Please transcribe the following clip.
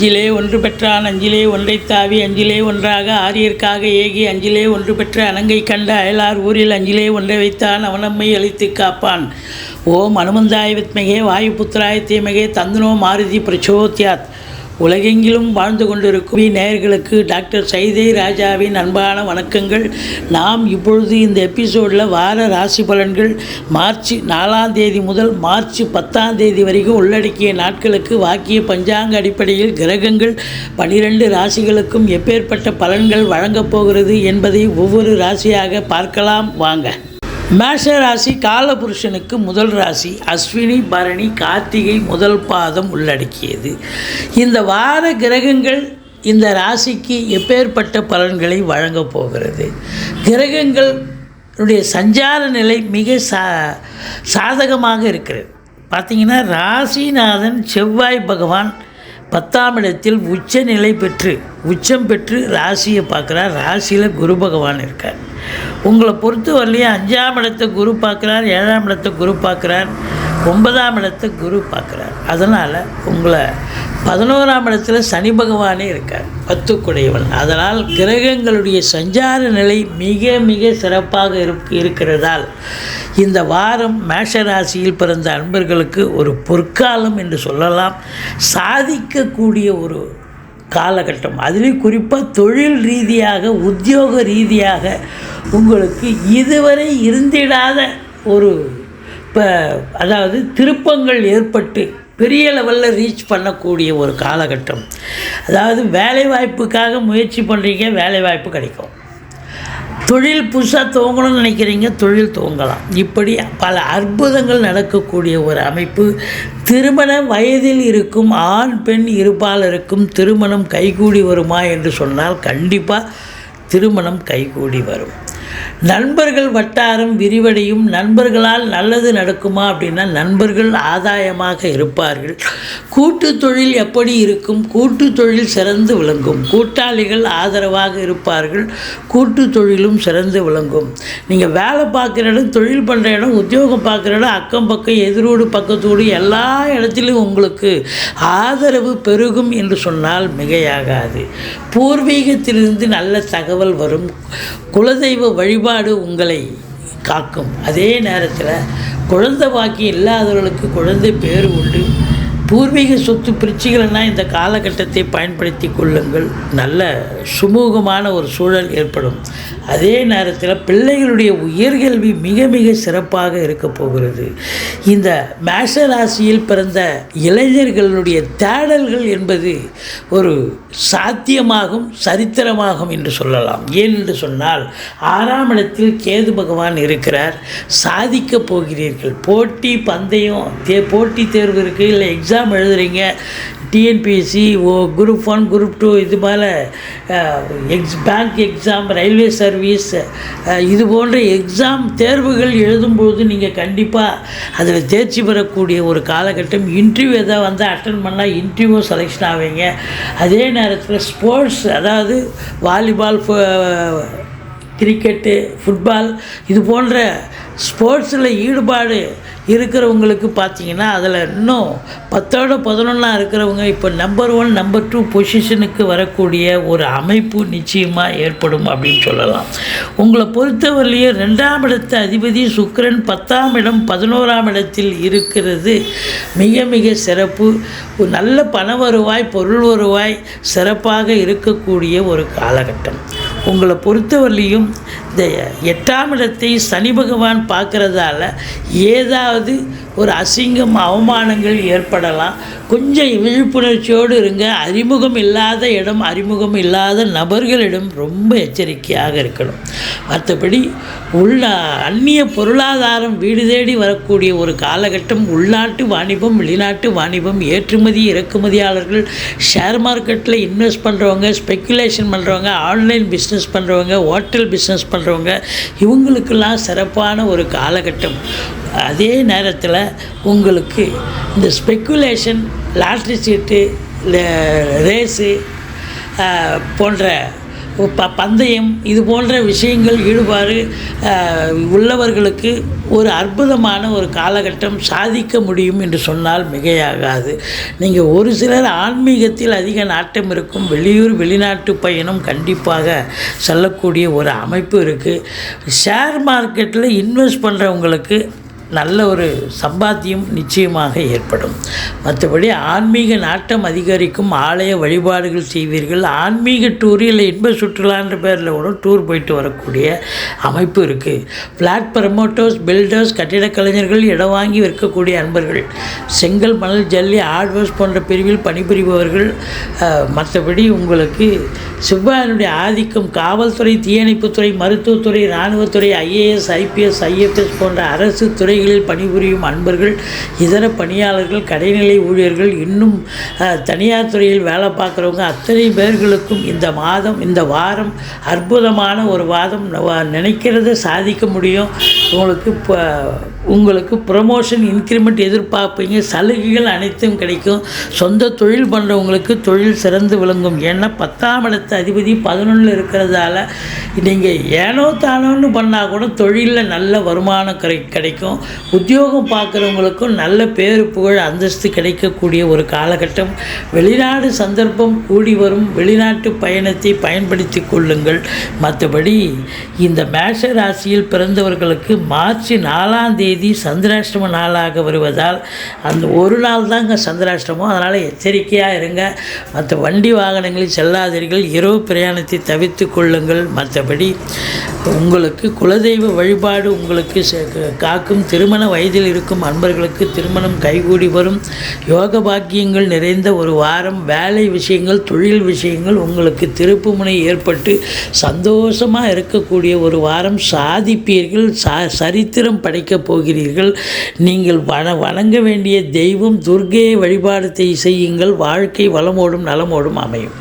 அஞ்சிலே ஒன்று பெற்றான் அஞ்சிலே ஒன்றைத் தாவி அஞ்சிலே ஒன்றாக ஆரியர்க்காக ஏகி அஞ்சிலே ஒன்று பெற்ற அனங்கை கண்ட அயலார் ஊரில் அஞ்சிலே ஒன்றை வைத்தான் அவனம்மை அழித்து காப்பான். ஓம் அனுமந்தாய வித்மகே வாயு புத்திராய தீமகே தந்தனோ மாருதி பிரச்சோத்யாத். உலகெங்கிலும் வாழ்ந்து கொண்டிருக்கும் நேயர்களுக்கு டாக்டர் சைதை ராஜாவின் அன்பான வணக்கங்கள். நாம் இப்பொழுது இந்த எபிசோடில் வார ராசி பலன்கள் மார்ச் நாலாம் தேதி முதல் மார்ச் பத்தாம் தேதி வரைக்கும் உள்ளடக்கிய நாட்களுக்கு வாக்கிய பஞ்சாங்க அடிப்படையில் கிரகங்கள் பனிரெண்டு ராசிகளுக்கும் எப்பேற்பட்ட பலன்கள் வழங்கப் போகிறது என்பதை ஒவ்வொரு ராசியாக பார்க்கலாம். வாங்க. மேஷ ராசி காலபுருஷனுக்கு முதல் ராசி அஸ்வினி பரணி கார்த்திகை முதல் பாதம் உள்ளடக்கியது. இந்த வார கிரகங்கள் இந்த ராசிக்கு எப்பேற்பட்ட பலன்களை வழங்கப் போகிறது. கிரகங்களுடைய சஞ்சார நிலை மிக சா சாதகமாக இருக்கிறது. பார்த்தீங்கன்னா ராசிநாதன் செவ்வாய் பகவான் பத்தாம் இடத்தில் உச்ச நிலை பெற்று உச்சம் பெற்று ராசியை பார்க்குறார். ராசியில் குரு பகவான் இருக்கார். உங்களை பொறுத்த வரலையும் அஞ்சாம் இடத்தை குரு பார்க்குறார் ஏழாம் இடத்தை குரு பார்க்குறார் ஒன்பதாம் இடத்தை குரு பார்க்குறார். அதனால் உங்களை பதினோராம் இடத்துல சனி பகவானே இருக்கார் பத்துக்குடையவன். அதனால் கிரகங்களுடைய சஞ்சார நிலை மிக மிக சிறப்பாக இருக் இருக்கிறதால் இந்த வாரம் மேஷராசியில் பிறந்த அன்பர்களுக்கு ஒரு பொற்காலம் என்று சொல்லலாம். சாதிக்கக்கூடிய ஒரு காலகட்டம். அதுலேயும் குறிப்பாக தொழில் ரீதியாக உத்தியோக ரீதியாக உங்களுக்கு இதுவரை இருந்திடாத ஒரு இப்போ அதாவது திருப்பங்கள் ஏற்பட்டு பெரிய லெவலில் ரீச் பண்ணக்கூடிய ஒரு காலகட்டம். அதாவது வேலைவாய்ப்புக்காக முயற்சி பண்ணுறீங்க வேலைவாய்ப்பு கிடைக்கும். தொழில் புதுசாக துவங்கணும்னு நினைக்கிறீங்க தொழில் துவங்கலாம். இப்படி பல அற்புதங்கள் நடக்கக்கூடிய ஒரு அமைப்பு. திருமண வயதில் இருக்கும் ஆண் பெண் இருப்பாளருக்கும் திருமணம் கைகூடி வருமா என்று சொன்னால் கண்டிப்பாக திருமணம் கைகூடி வரும். நண்பர்கள் வட்டாரம் விரிவடையும் நண்பர்களால் நல்லது நடக்குமா அப்படின்னா நண்பர்கள் ஆதாயமாக இருப்பார்கள். கூட்டு தொழில் எப்படி இருக்கும்? கூட்டு தொழில் சிறந்து விளங்கும். கூட்டாளிகள் ஆதரவாக இருப்பார்கள். கூட்டு தொழிலும் சிறந்து விளங்கும். நீங்கள் வேலை பார்க்குற இடம் தொழில் பண்ணுற இடம் உத்தியோகம் பார்க்குற இடம் அக்கம் பக்கம் எதிரோடு பக்கத்தோடு எல்லா இடத்திலும் உங்களுக்கு ஆதரவு பெருகும் என்று சொன்னால் மிகையாகாது. பூர்வீகத்திலிருந்து நல்ல தகவல் வரும். குலதெய்வ வழிபாடு உங்களை காக்கும். அதே நேரத்தில் குழந்தை பாக்கி இல்லாதவர்களுக்கு குழந்தை பேர் உண்டு. பூர்வீக சொத்து பிரிச்சுகளெல்லாம் இந்த காலகட்டத்தை பயன்படுத்தி கொள்ளுங்கள். நல்ல சுமூகமான ஒரு சூழல் ஏற்படும். அதே நேரத்தில் பிள்ளைகளுடைய உயர்கல்வி மிக மிக சிறப்பாக இருக்க போகிறது. இந்த மேஷ ராசியில் பிறந்த இளைஞர்களுடைய தேடல்கள் என்பது ஒரு சாத்தியமாகும் சரித்திரமாகும் என்று சொல்லலாம். ஏன் என்று சொன்னால் ஆறாம் இடத்தில் கேது பகவான் இருக்கிறார். சாதிக்க போகிறீர்கள். போட்டி பந்தயம் தே போட்டி தேர்வு இருக்குது இல்லை எக்ஸாம் எக்ஸாம் எழுதுறீங்க. டிஎன்பிஎஸ்சி ஓ குரூப் ஒன் குரூப் டூ இது போல் எக்ஸ் பேங்க் எக்ஸாம் ரயில்வே சர்வீஸ் இது போன்ற எக்ஸாம் தேர்வுகள் எழுதும்போது நீங்கள் கண்டிப்பாக அதில் தேர்ச்சி பெறக்கூடிய ஒரு காலகட்டம். இன்டர்வியூ எதாவது வந்து அட்டன் பண்ணால் இன்டர்வியூ செலெக்ஷன் ஆவீங்க. அதே நேரத்தில் ஸ்போர்ட்ஸ் அதாவது வாலிபால் கிரிக்கெட்டு ஃபுட்பால் இது போன்ற ஸ்போர்ட்ஸில் ஈடுபாடு இருக்கிறவங்களுக்கு பார்த்தீங்கன்னா அதில் இன்னும் பத்தோட பதினொன்றா இருக்கிறவங்க இப்போ நம்பர் ஒன் நம்பர் டூ பொசிஷனுக்கு வரக்கூடிய ஒரு அமைப்பு நிச்சயமாக ஏற்படும் அப்படின்னு சொல்லலாம். உங்களை பொறுத்தவரையிலேயே ரெண்டாம் இடத்து அதிபதி சுக்ரன் பத்தாம் இடம் பதினோராம் இடத்தில் இருக்கிறது மிக மிக சிறப்பு. நல்ல பண வருவாய் பொருள் வருவாய் சிறப்பாக இருக்கக்கூடிய ஒரு காலகட்டம். உங்களை பொறுத்தவரையிலையும் இந்த எட்டாம் இடத்தை சனி பகவான் பார்க்குறதால ஏதாவது ஒரு அசிங்கம் அவமானங்கள் ஏற்படலாம். கொஞ்சம் விழிப்புணர்ச்சியோடு இருங்க. அறிமுகம் இல்லாத இடம் அறிமுகம் இல்லாத நபர்களிடம் ரொம்ப எச்சரிக்கையாக இருக்கணும். மற்றபடி உள்ள அந்நிய பொருளாதாரம் வீடு தேடி வரக்கூடிய ஒரு காலகட்டம் உள்நாட்டு வாணிபம் வெளிநாட்டு வாணிபம் ஏற்றுமதி இறக்குமதியாளர்கள் ஷேர் மார்க்கெட்டில் இன்வெஸ்ட் பண்ணுறவங்க ஸ்பெக்குலேஷன் பண்ணுறவங்க ஆன்லைன் பிஸ்னஸ் பண்ணுறவங்க ஹோட்டல் பிஸ்னஸ் பண்ணுறவங்க இவங்களுக்கெல்லாம் சிறப்பான ஒரு காலகட்டம். அதே நேரத்தில் உங்களுக்கு இந்த ஸ்பெக்குலேஷன் லாட்ரி சீட்டு ரேஸு போன்ற ப பந்தயம் இது போன்ற விஷயங்கள் ஈடுபாடு உள்ளவர்களுக்கு ஒரு அற்புதமான ஒரு காலகட்டம் சாதிக்க முடியும் என்று சொன்னால் மிகையாகாது. நீங்கள் ஒரு சிலர் ஆன்மீகத்தில் அதிக நாட்டம் இருக்கும் வெளியூர் வெளிநாட்டு பயணம் கண்டிப்பாக செல்லக்கூடிய ஒரு அமைப்பு இருக்குது ஷேர் மார்க்கெட்டில் இன்வெஸ்ட் பண்ணுறவங்களுக்கு நல்ல ஒரு சம்பாத்தியம் நிச்சயமாக ஏற்படும். மற்றபடி ஆன்மீக நாட்டம் அதிகரிக்கும் ஆலய வழிபாடுகள் செய்வீர்கள். ஆன்மீக டூர் இல்லை இன்ப சுற்றுலான்ற பேரில் கூட டூர் போயிட்டு வரக்கூடிய அமைப்பு இருக்குது ஃப்ளாட் ப்ரமோட்டர்ஸ் பில்டர்ஸ் கட்டிடக் கலைஞர்கள் இடம் வாங்கி விற்கக்கூடிய அன்பர்கள் செங்கல் மணல் ஜல்லி ஹார்ட்வேர்ஸ் போன்ற பிரிவில் பணிபுரிபவர்கள் மற்றபடி உங்களுக்கு செவ்வாயினுடைய ஆதிக்கம் காவல்துறை தீயணைப்புத்துறை மருத்துவத்துறை இராணுவத்துறை ஐஏஎஸ் ஐபிஎஸ் ஐஎஃப்எஸ் போன்ற அரசு துறை துறைகளில் பணிபுரியும் அன்பர்கள் இதர பணியாளர்கள் கடைநிலை ஊழியர்கள் இன்னும் அஹ், தனியார் துறையில் வேலை பார்க்குறவங்க அத்தனை பேர்களுக்கும் இந்த மாதம் இந்த வாரம் அற்புதமான ஒரு வாதம் நினைக்கிறத சாதிக்க முடியும். உங்களுக்கு இப்போ உங்களுக்கு ப்ரமோஷன் இன்க்ரிமெண்ட் எதிர்பார்ப்பீங்க. சலுகைகள் அனைத்தும் கிடைக்கும். சொந்த தொழில் பண்ணுறவங்களுக்கு தொழில் சிறந்து விளங்கும். ஏன்னா பத்தாம் இடத்து அதிபதி பதினொன்றில் இருக்கிறதால நீங்கள் ஏனோ தானோன்னு பண்ணால் கூட தொழிலில் நல்ல வருமானம் கிடை கிடைக்கும். உத்தியோகம் பார்க்குறவங்களுக்கும் நல்ல பேரு புகழ் அந்தஸ்து கிடைக்கக்கூடிய ஒரு காலகட்டம். வெளிநாடு சந்தர்ப்பம் கூடி வரும். வெளிநாட்டு பயணத்தை பயன்படுத்தி கொள்ளுங்கள். மற்றபடி இந்த மேஷ ராசியில் பிறந்தவர்களுக்கு மார்ச் நாலாம் தேதி சந்திராஷ்டம நாளாக வருவதால் அந்த ஒரு நாள் தாங்க சந்திராஷ்டமம். அதனால் எச்சரிக்கையாக இருங்க. மற்ற வண்டி வாகனங்களில் செல்லாதீர்கள். இரவு பிரயாணத்தை தவித்து கொள்ளுங்கள். மற்றபடி உங்களுக்கு குலதெய்வ வழிபாடு உங்களுக்கு ச- க- காக்கும். திருமண வயதில் இருக்கும் அன்பர்களுக்கு திருமணம் கைகூடி வரும். யோக பாக்கியங்கள் நிறைந்த ஒரு வாரம். வேலை விஷயங்கள் தொழில் விஷயங்கள் உங்களுக்கு திருப்புமுனை ஏற்பட்டு சந்தோஷமாக இருக்கக்கூடிய ஒரு வாரம். சாதிப்பீர்கள். சா சரித்திரம் படைக்கப் போகிறீர்கள். நீங்கள் வண வணங்க வேண்டிய தெய்வம் துர்க்கையை வழிபாடு செய்யுங்கள். வாழ்க்கை வளமோடும் நலமோடும் அமையும்.